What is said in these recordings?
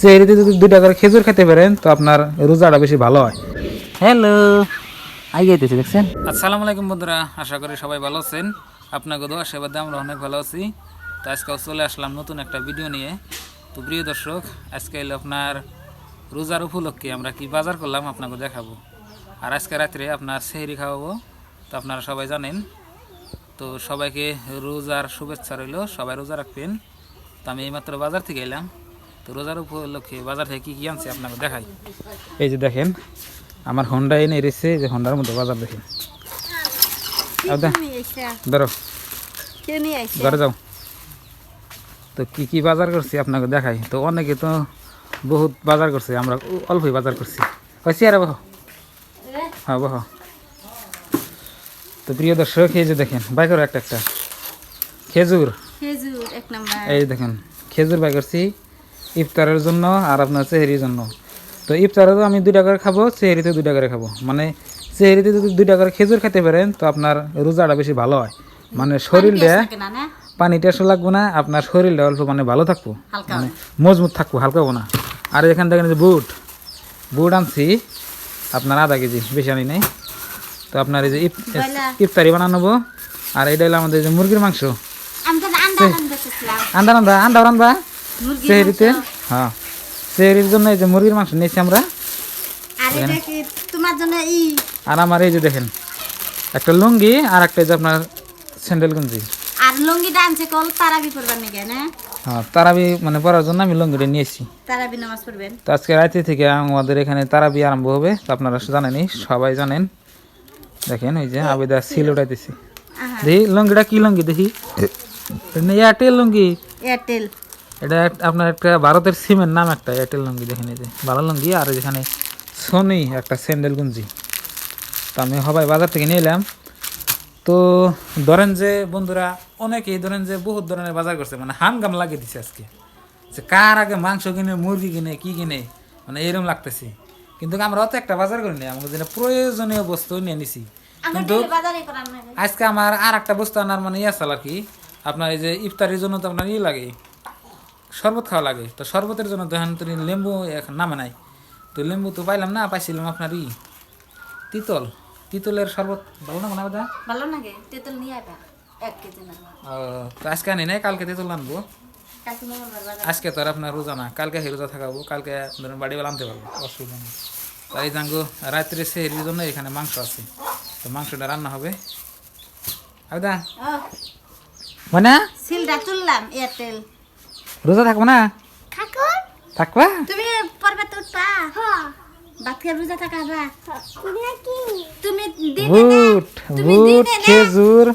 চেহারিতে যদি দুইটা করে খেজুর খেতে পারেন তো আপনার রোজাটা বেশি ভালো হয়। হ্যালো আই দেখছেন? আসসালামু আলাইকুম বন্ধুরা আশা করি সবাই ভালো আছেন। আপনাকে দোয়া সেবাদে আমরা অনেক ভালো আছি। তো আজকে চলে আসলাম নতুন একটা ভিডিও নিয়ে। তো প্রিয় দর্শক আজকে আপনার রোজার উপলক্ষে আমরা কি বাজার করলাম আপনাকে দেখাবো। আর আজকে রাত্রে আপনার সেহরি খাওয়াবো তো আপনারা সবাই জানেন তো সবাইকে রোজার শুভেচ্ছা রইল সবাই রোজা রাখবেন। তো আমি এইমাত্র বাজার থেকে এলাম। তো রোজার উপলক্ষে বাজার থেকে কী কী আনছি আপনাকে দেখাই। এই যে দেখেন আমার হন্ডা এনে এসেছে যে হন্ডার মধ্যে বাজার দেখেন। ধরো। ঘরে যাও। তো কি কি বাজার করছি আপনাকে দেখাই। তো অনেকে তো বহুত বাজার করছে আমরা অল্পই বাজার করছি। হয়েছি আর বহ হ্যাঁ বহ তো প্রিয় দর্শক এই যে দেখেন বাই করো একটা একটা। খেজুর। খেজুর এক নাম্বার। এই দেখেন খেজুর বাই করছি ইফতারের জন্য আর আপনার চেহারির জন্য। তো ইফতারেও আমি দুইটা করে খাব চেহারিতে দুইটা করে খাব। মানে চেহারিতে যদি দুইটা করে খেজুর খেতে পারেন তো আপনার রোজাটা বেশি ভালো হয়। মানে শরীরটা পানি টেস্ট লাগবো না আপনার শরীরটা অল্প মানে ভালো থাকব। মানে মজবুত থাকব হালকা হব না। আর এখান থেকে যে বুট বুট আনছি আপনার আধা কেজি বেশি আনি নাই। তো আপনার এই যে। ইফতারি বানানো আর এটা হলো আমাদের যে মুরগির মাংস। আন্দা রান্দা আন্দা রান্দা সেহরিতে? হ্যাঁ। সেহরির জন্য এই যে মুরগির মাংস নিয়েছি আমরা। আর এটা কি তোমার জন্য ই? আর আমার এই যে দেখেন একটা লুঙ্গি আর একটা যে আপনার স্যান্ডেল গঞ্জি। আর লুঙ্গিটা আনছে কল তারাবি পড়বার নাকি না? হ্যাঁ তারাবি মানে পরার জন্য আমি লুঙ্গিটা নিয়েছি। তারাবি নামাজ পড়বেন। তো আজকে রাতে থেকে আমাদের এখানে তারাবি আরম্ভ হবে তো আপনারা জানেনই সবাই জানেন। দেখেন ওই যে আবেদা সিল উঠাইতেছি। আহা। দেখি লুঙ্গিটা কি লুঙ্গি দেখি। এটা এয়ারটেল লুঙ্গি। এয়ারটেল এটা আপনার একটা ভারতের সিমের নাম একটা এয়ারটেল লুঙ্গি দেখেন এই যে। ভালো লুঙ্গি আর যেখানে সোনি একটা স্যান্ডেল গুঞ্জি তো আমি সবাই বাজার থেকে নিয়ে এলাম। তো ধরেন যে বন্ধুরা অনেকেই ধরেন যে বহুত ধরনের বাজার করছে মানে হামগাম লাগিয়ে দিছে আজকে। যে কার আগে মাংস কিনে মুরগি কিনে কি কিনে মানে এরকম লাগতেছে। কিন্তু আমরা অত একটা বাজার করি না আমাদের যেটা প্রয়োজনীয় বস্তু নিয়ে নিছি। কিন্তু আজকে আমার আর একটা বস্তু আনার মানে ইয়ে আছে আর কি। আপনার এই যে ইফতারির জন্য তো আপনার ই লাগে শরবত খাওয়া লাগে। তো শরবতের জন্য দেখেন তুমি লেম্বু এখন নামে নাই। তো লেম্বু তো পাইলাম না পাইছিলাম আপনার ই তিতল। তিতলের শরবত ভালো না দা ভালো নাকি তেঁতুল নিয়ে আইবা এক কেজি না। তো আজকে আনি নাই কালকে তিতল আনব। আজকে তো আর আপনার রোজা না কালকে হে রোজা থাকাবো কালকে ধরেন বাড়ি বেলা আনতে পারব অসুবিধা নেই। তাই জাঙ্গো রাত্রে সেহরির জন্য এখানে মাংস আছে। তো মাংসটা রান্না হবে। আবেদা? মানে সিলটা তুললাম এয়ারটেল রোজা থাকব না? থাকবা? তুমি পর্বে তো উঠবা? বাদ খেয়ে রোজা থাকা বা তুমি দিনে তুমি বুট দিনে না খেজুর।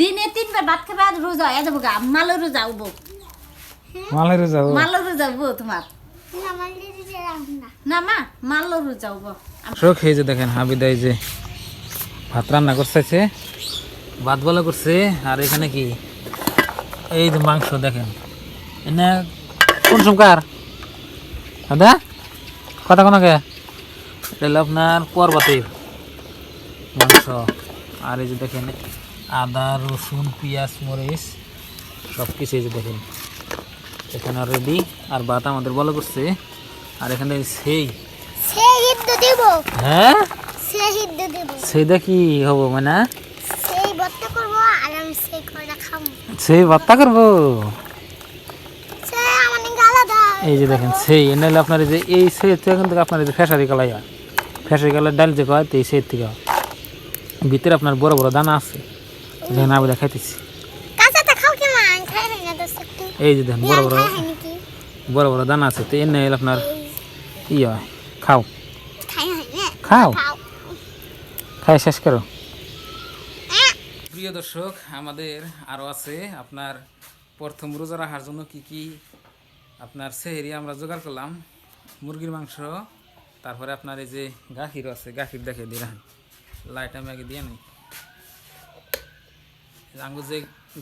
দিনে তিনবার ভাত খাবা রোজা হয়ে যাব গা মালো রোজা উবো। মালের রোজা ও। মালো রোজা উবো তোমার। না মা মালো রোজা উবো। শোক এই যে দেখেন হাবিদা এই যে ভাত রান্না করতেছে ভাত বলা করছে আর এখানে কি? এই যে মাংস দেখেন। এনে কোন সমকার দাদা কথা কোনকে এটা আপনার পর্বতের মাংস। আর এই যে দেখেন আদা রসুন পেঁয়াজ মরিচ সব কিছু এই যে দেখেন। এখানে রেডি আর ভাত আমাদের বলা করছে। আর এখানে সেই হ্যাঁ? সেইটা কি হব মানে? সেই ভর্তা করব আর আমি সেই কয়টা খাব। সেই ভর্তা করব? সেই আমার নিকে আলাদা। এই যে দেখেন সেই এনে হলে আপনার এই যে এই সেই থেকে কিন্তু আপনার যে ফেসারি কালাই হয়। ফেসারি কালার ডাল যে কয় তো এই সেই থেকে ভিতরে আপনার বড় বড় দানা আছে। দেখেন আমি দেখাইতেছি। এই যে দেখেন বড় বড় বড় বড় দানা আছে। তো এনে আপনার ই খাও। খাই না? খাও। খাও। খাই, শেষ করো। প্রিয় দর্শক, আমাদের আরও আছে আপনার প্রথম রোজা রাখার জন্য কি কি আপনার সেহেরি আমরা জোগাড় করলাম। মুরগির মাংস, তারপরে আপনার এই যে গাখিরও আছে, গাখির দেখে দিলাম। লাইট আমি আগে দিয়ে নেই। আঙ্গু যে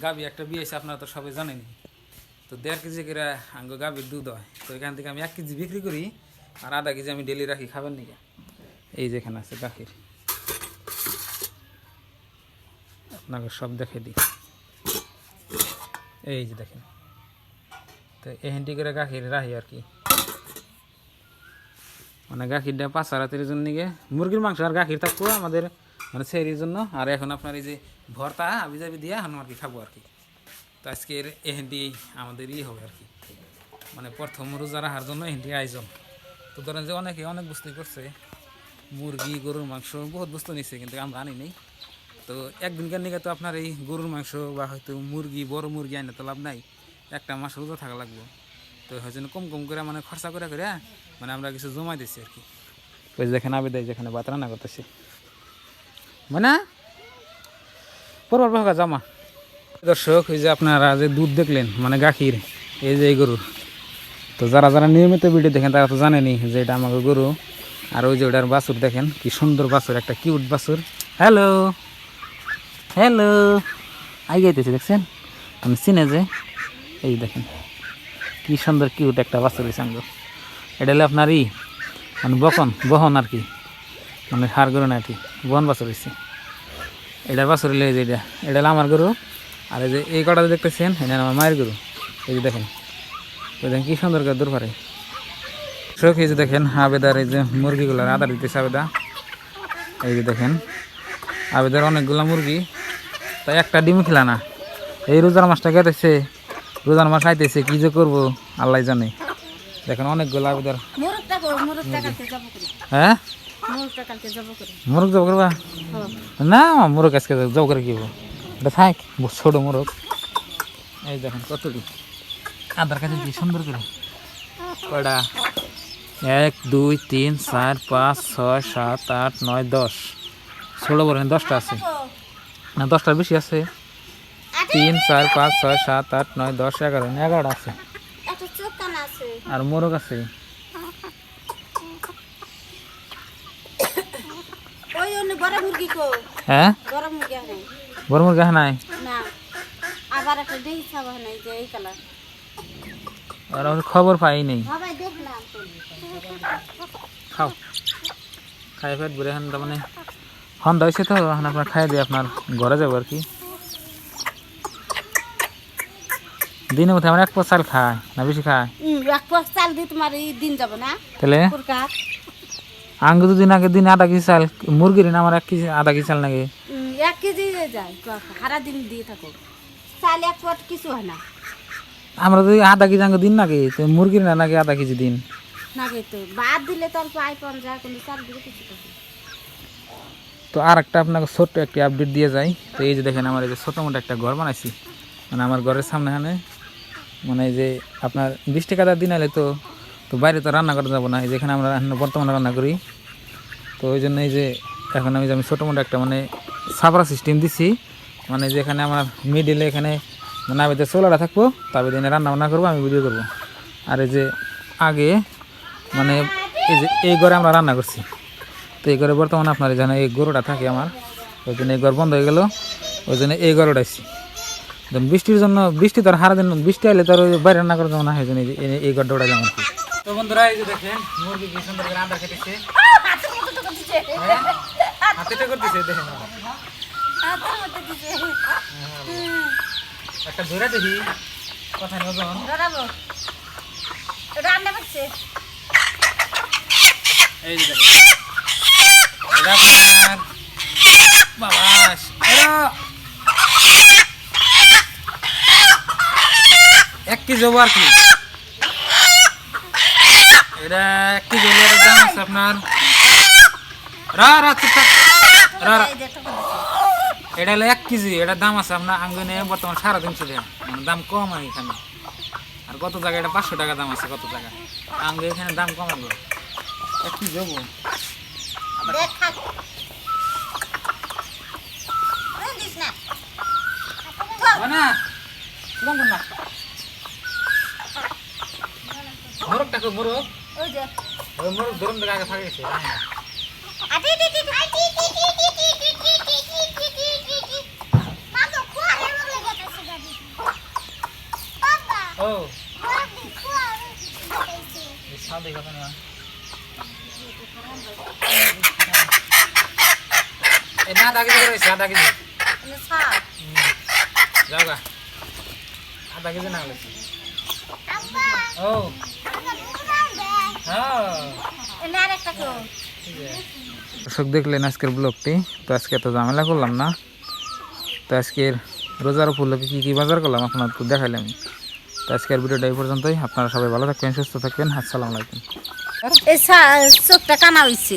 গাবি একটা বিয়ে আছে আপনারা তো সবাই জানেনি। তো দেড় কেজি করে আঙ্গু গাবির দুধ হয়। তো এখান থেকে আমি এক কেজি বিক্রি করি, আর আধা কেজি আমি ডেলি রাখি, খাবেন নাকি? এই যেখানে আছে গাখির। আপনাকে সব দেখে দিই। এই যে দেখেন। তো এহেন্টি করে গাখির রাহি আর কি। মানে গাখিরটা পাঁচ রাতের জন্য নিয়ে মুরগির মাংস আর গাখির থাকতো আমাদের মানে সেরির জন্য। আর এখন আপনার এই যে ভর্তা আবি যাবি দিয়ে এখন আর কি খাব আর কি। তো আজকের এহেন্টি আমাদের ই হবে আর কি। মানে প্রথম রোজা রাখার জন্য এহেন্টির আয়োজন। তো ধরেন যে অনেকে অনেক বস্তুই করছে, মুরগি, গরুর মাংস, বহুত বস্তু নিচ্ছে কিন্তু আমরা আনি নেই। তো একদিনকার নিকে তো আপনার এই গরুর মাংস বা হয়তো মুরগি বড় মুরগি আনে তো লাভ নাই। একটা মাস রোজা থাকা লাগবে। তো হয় জন্য কম কম করে মানে খরচা করে করে মানে আমরা কিছু জমাই দিচ্ছি আর কি। ওই যেখানে আবেদাই যেখানে ভাত রান্না করতেছি। মানে? পরবার ভাগা জামা। দর্শক এই যে আপনারা যে দুধ দেখলেন মানে গাখির এই যে এই গরুর তো যারা যারা নিয়মিত ভিডিও দেখেন তারা তো জানেনি যে এটা আমাকে গরু। আর ওই যে ওটার বাছুর দেখেন কি সুন্দর বাছুর একটা কিউট বাছুর। হ্যালো! হ্যালো আই গাইতেছে, দেখছেন? আমি চিনে যে, এই দেখেন। কি সুন্দর কিউট একটা বাছুর সাঙ্গ এটা হলো আপনার ই মানে বকন, বহন আর কি। মানে হার গরু না এটি, বহন বাছুর হয়েছে এটার বাছুর হলো যে এটা। এটা আমার গরু। আর এই যে, এই কটা দেখতেছেন, এটা আমার মায়ের গরু। এই যে দেখেন। দেখেন, কি সুন্দর করে দূর পারে। শোক এই যে দেখেন, আবেদার এই যে মুরগিগুলোর আদার দিতেছে আবেদা। এই যে দেখেন, আবেদার অনেকগুলো মুরগি। তাই একটা ডিম খেলা না। এই রোজার মাছটা কেটেছে রোজার মাছ খাইতেছে কি যে করব আল্লাহ জানে। দেখেন অনেকগুলো আবেদার হ্যাঁ? মোরগ জব করবা? না মোরগ আজকে জব করে কি? এটা থাক ছোট মোরগ। এই দেখেন কতটি। আধার কাছে কি সুন্দর করে। কয়টা? এক দুই তিন চার পাঁচ ছয় সাত আট নয় দশ। ষোলো বলেন দশটা আছে। না দশটার বেশি আছে। তিন চার পাঁচ ছয় সাত আট নয় দশ এগারো এগারোটা আছে। আর মোরগ আছে। বড় হ্যাঁ? বড় মুরগি বড় নাই? না। আবার একটা দেহি ছাবা নাই যে এই কালার। আর খবর পাই নেই। খাও। খাই ফেট ঘুরে এখন তার মানে। সন্ধ্যা হয়েছে তো এখন আপনার খাই দিয়ে আপনার ঘরে যাব আর কি। দিনের মধ্যে আমার এক পর চাল খায় না বেশি খায়? এক পোয়া চাল দিয়ে তোমার এই দিন যাবে না? তাহলে? আঙ্গ দুদিন আগে দিন আধা কেজি চাল মুরগির না আমার এক কেজি আধা কেজি চাল হুম, এক কেজি যায় সারা দিন দিয়ে থাকো। চাল এক পট কিছু হয় না। আমরা যদি আধা কেজি আঙ্গ দিন নাকি? মুরগির না নাকি আধা কেজি দিন? নাগে তো বাদ দিলে তো অল্প আই পাওয়া যায় কিন্তু চাল দিলে কিছু। তো আর একটা আপনাকে ছোট্ট একটি আপডেট দিয়ে যাই। তো এই যে দেখেন, আমার এই যে ছোটো মোটো একটা ঘর বানাইছি। মানে আমার ঘরের সামনে এখানে মানে যে আপনার বৃষ্টি কাদার দিন এলে তো তো বাইরে তো রান্না করা যাব না। এই যেখানে আমরা বর্তমানে রান্না করি। তো ওই জন্য এই যে এখন আমি যে আমি ছোটো মোটো একটা মানে সাবরা সিস্টেম দিছি। মানে যেখানে আমার মিডিলে এখানে মানে আমি চোলাটা থাকব তবে দিনে রান্না বান্না করব, আমি ভিডিও করব। আর এই যে আগে মানে এই যে এই ঘরে আমরা রান্না করছি। তো এই ঘরে বর্তমানে আপনার জানেন এই গরুটা থাকে আমার ওই জন্য এই ঘর বন্ধ হয়ে গেল ওই জন্য এই ঘর উঠাইছি। then বৃষ্টির জন্য বৃষ্টি তো আর হারা দিন বৃষ্টি আইলে তো আর ওই বাইরে রান্না করার জন্য না হয় জন্য এই ঘরটা উঠাইলাম যেমন কি। তো বন্ধুরা এই যে দেখেন মুরগি কি সুন্দর করে আদা খেতেছে হ্যাঁ? হাতেতে করতেছে দেখেন একটা ধরে দেখি কথা নজন ধরাবো। এই যে দেখেন। এটা আপনার বাবাস এরা এক কেজি হব আর কি এটা এক কেজি হলে দাম আছে আপনার রা রা। রা এটা হলো এক কেজি এটার দাম আছে আপনার আঙ্গনে বর্তমান সাড়ে তিনশো টাকা মানে দাম কম হয় এখানে আর কত জায়গায় এটা পাঁচশো টাকা দাম আছে কত জায়গায় আঙ্গে এখানে দাম কম হবে এক কেজি হব মোরগ দেখো মোরগ ওই যে ওই মোরগ ধরুন দেখে আগে থাকে গেছে ও সাদে কথা না না দাগে ধরে রয়েছে আধা কেজি। যাও গা। আধা কেজি না হলে। ও। আমাকে বুড়াও দে এনে আর একটা কেউ দর্শক দেখলেন আজকের ব্লগটি তো আজকে এত ঝামেলা করলাম না। তো আজকের রোজার উপলক্ষে কী কী বাজার করলাম আপনার দেখাইলাম। তো আজকের ভিডিওটা এই পর্যন্তই। আপনারা সবাই ভালো থাকবেন সুস্থ থাকবেন। আসসালামু আলাইকুম। এই চোখটা কানা হইছে।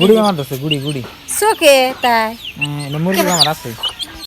গুড়ি আমার আছে গুড়ি গুড়ি। চোখে তাই। মুরগি আমার আছে।